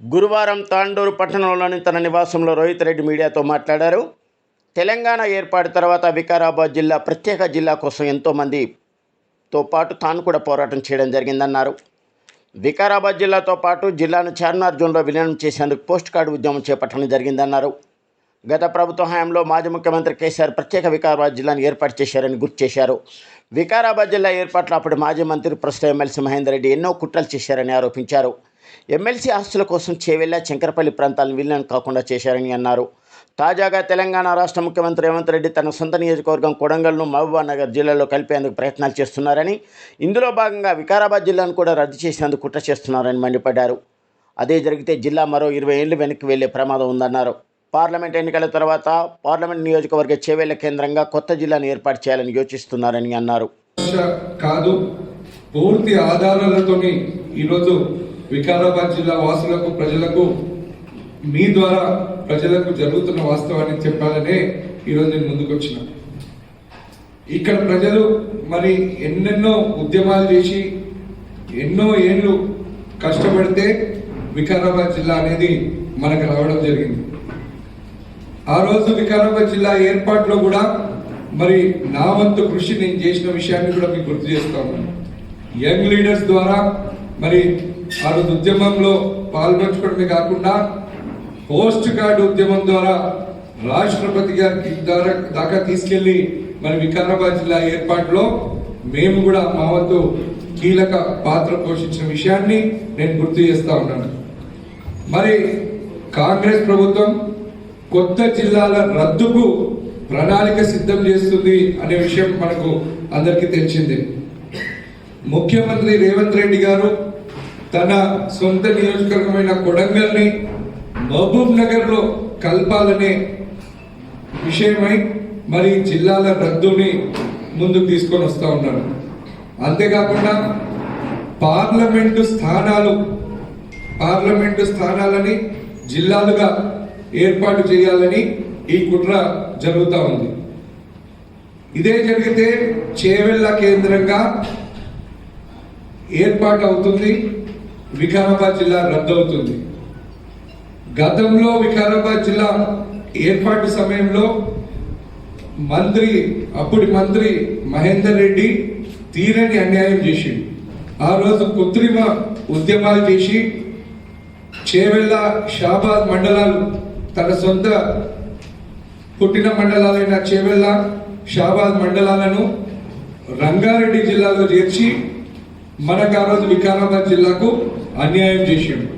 గురువారం తాండూరు పట్టణంలోని తన నివాసంలో రోహిత్ రెడ్డి మీడియాతో మాట్లాడారు. తెలంగాణ ఏర్పాటు తర్వాత వికారాబాద్ జిల్లా ప్రత్యేక జిల్లా కోసం ఎంతోమందితో పాటు తాను కూడా పోరాటం చేయడం జరిగిందన్నారు. వికారాబాద్ జిల్లాతో పాటు జిల్లాను చార్మినార్ జోన్లో విలీనం చేసేందుకు పోస్ట్ కార్డు ఉద్యమం చేపట్టడం జరిగిందన్నారు. గత ప్రభుత్వ హయాంలో మాజీ ముఖ్యమంత్రి కేసీఆర్ ప్రత్యేక వికారాబాద్ జిల్లాను ఏర్పాటు చేశారని గుర్తు చేశారు. వికారాబాద్ జిల్లా ఏర్పాట్లో అప్పుడు మాజీ మంత్రి ప్రస్తుత ఎమ్మెల్సీ మహేందర్ రెడ్డి ఎన్నో కుట్రలు చేశారని ఆరోపించారు. ఎమ్మెల్సీ ఆస్తుల కోసం చేవెళ్ళ శంకరపల్లి ప్రాంతాలను విలీనం కాకుండా చేశారని అన్నారు. తాజాగా తెలంగాణ రాష్ట్ర ముఖ్యమంత్రి రేవంత్ రెడ్డి తన సొంత నియోజకవర్గం కొడంగల్ను మహబూబా నగర్ జిల్లాలో కలిపేందుకు ప్రయత్నాలు చేస్తున్నారని ఇందులో భాగంగా వికారాబాద్ జిల్లాను కూడా రద్దు చేసేందుకు కుట్ర చేస్తున్నారని మండిపడ్డారు. అదే జరిగితే జిల్లా మరో ఇరవై ఏళ్ళు వెనక్కి వెళ్ళే ప్రమాదం ఉందన్నారు. పార్లమెంట్ ఎన్నికల తర్వాత పార్లమెంట్ నియోజకవర్గ చేవేళ్ళ కేంద్రంగా కొత్త జిల్లాను ఏర్పాటు చేయాలని యోచిస్తున్నారని అన్నారు. కాదు పూర్తి ఆధారాలతోని ఈరోజు వికారాబాద్ జిల్లా వాసులకు ప్రజలకు మీ ద్వారా ప్రజలకు జరుగుతున్న వాస్తవాన్ని చెప్పాలనే ఈరోజు నేను ముందుకు వచ్చిన ఇక్కడ ప్రజలు మరి ఎన్నెన్నో ఉద్యమాలు చేసి ఎన్నో ఏళ్ళు కష్టపడితే వికారాబాద్ జిల్లా అనేది మనకు రావడం జరిగింది. ఆ రోజు వికారాబాద్ జిల్లా ఏర్పాటులో కూడా మరి నా వంతు కృషి నేను చేసిన విషయాన్ని కూడా మీకు గుర్తు చేస్తాము యంగ్ లీడర్స్ ద్వారా మరి ఆ రోజు ఉద్యమంలో పాల్పంచుకోవడమే కాకుండా పోస్ట్ కార్డు ఉద్యమం ద్వారా రాష్ట్రపతి గారి ద్వారా దాకా తీసుకెళ్ళి మరి వికారాబాద్ జిల్లా ఏర్పాటులో మేము కూడా మా వంతు కీలక పాత్ర పోషించిన విషయాన్ని నేను గుర్తు చేస్తా ఉన్నాను. మరి కాంగ్రెస్ ప్రభుత్వం కొత్త జిల్లాల రద్దుకు ప్రణాళిక సిద్ధం చేస్తుంది అనే విషయం మనకు అందరికీ తెలిసిందే. ముఖ్యమంత్రి రేవంత్ రెడ్డి గారు తన సొంత నియోజకవర్గమైన కొడంగల్ని మహబూబ్ నగర్లో కలపాలనే విషయమై మరి జిల్లాల రద్దుని ముందుకు తీసుకొని వస్తూ ఉన్నారు. అంతేకాకుండా పార్లమెంటు స్థానాలు పార్లమెంటు స్థానాలని జిల్లాలుగా ఏర్పాటు చేయాలని ఈ కుట్ర జరుగుతూ ఉంది. ఇదే జరిగితే చేవెళ్ళ కేంద్రంగా ఏర్పాటు అవుతుంది వికారాబాద్ జిల్లా రద్దు అవుతుంది గతంలో వికారాబాద్ జిల్లా ఏర్పాటు సమయంలో మంత్రి అప్పటి మంత్రి మహేందర్ రెడ్డి తీరని అన్యాయం చేసిండు. ఆ రోజు కృత్రిమ ఉద్యమాలు చేసి చేవెళ్ళ షాబాద్ మండలాలు తన సొంత పుట్టిన మండలాలైన చేవెళ్ళ షాబాద్ మండలాలను రంగారెడ్డి జిల్లాలో చేర్చి మనకు ఆ రోజు వికారాబాద్ జిల్లాకు అన్యాయం చేసిండు.